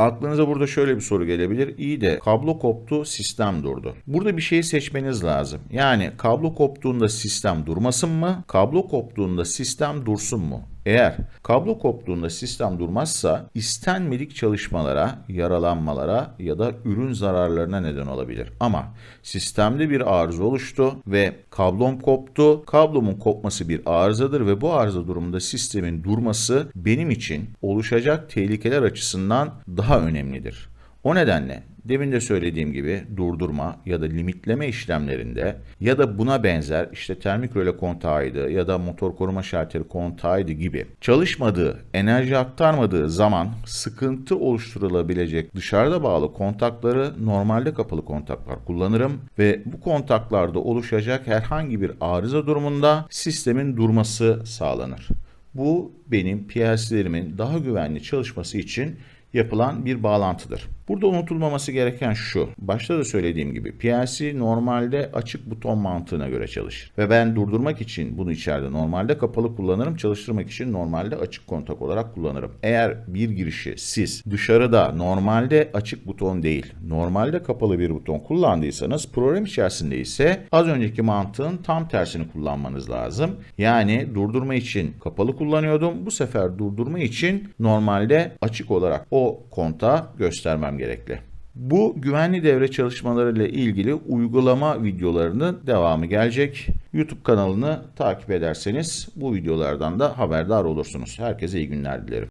Aklınıza burada şöyle bir soru gelebilir. İyi de kablo koptu, sistem durdu. Burada bir şeyi seçmeniz lazım. Yani kablo koptuğunda sistem durmasın mı? Kablo koptuğunda sistem dursun mu? Eğer kablo koptuğunda sistem durmazsa istenmedik çalışmalara, yaralanmalara ya da ürün zararlarına neden olabilir. Ama sistemde bir arıza oluştu ve kablom koptu. Kablomun kopması bir arızadır ve bu arıza durumunda sistemin durması benim için oluşacak tehlikeler açısından daha önemlidir. O nedenle demin de söylediğim gibi durdurma ya da limitleme işlemlerinde ya da buna benzer işte termik röle kontağıydı ya da motor koruma şalteri kontağıydı gibi çalışmadığı, enerji aktarmadığı zaman sıkıntı oluşturulabilecek dışarıda bağlı kontakları normalde kapalı kontaklar kullanırım ve bu kontaklarda oluşacak herhangi bir arıza durumunda sistemin durması sağlanır. Bu benim PLC'lerimin daha güvenli çalışması için yapılan bir bağlantıdır. Burada unutulmaması gereken şu. Başta da söylediğim gibi PLC normalde açık buton mantığına göre çalışır. Ve ben durdurmak için bunu içeride normalde kapalı kullanırım. Çalıştırmak için normalde açık kontak olarak kullanırım. Eğer bir girişi siz dışarıda normalde açık buton değil, normalde kapalı bir buton kullandıysanız program içerisinde ise az önceki mantığın tam tersini kullanmanız lazım. Yani durdurma için kapalı kullanıyordum. Bu sefer durdurma için normalde açık olarak o kontağı göstermem gerekli. Bu güvenli devre çalışmaları ile ilgili uygulama videolarının devamı gelecek. YouTube kanalını takip ederseniz bu videolardan da haberdar olursunuz. Herkese iyi günler dilerim.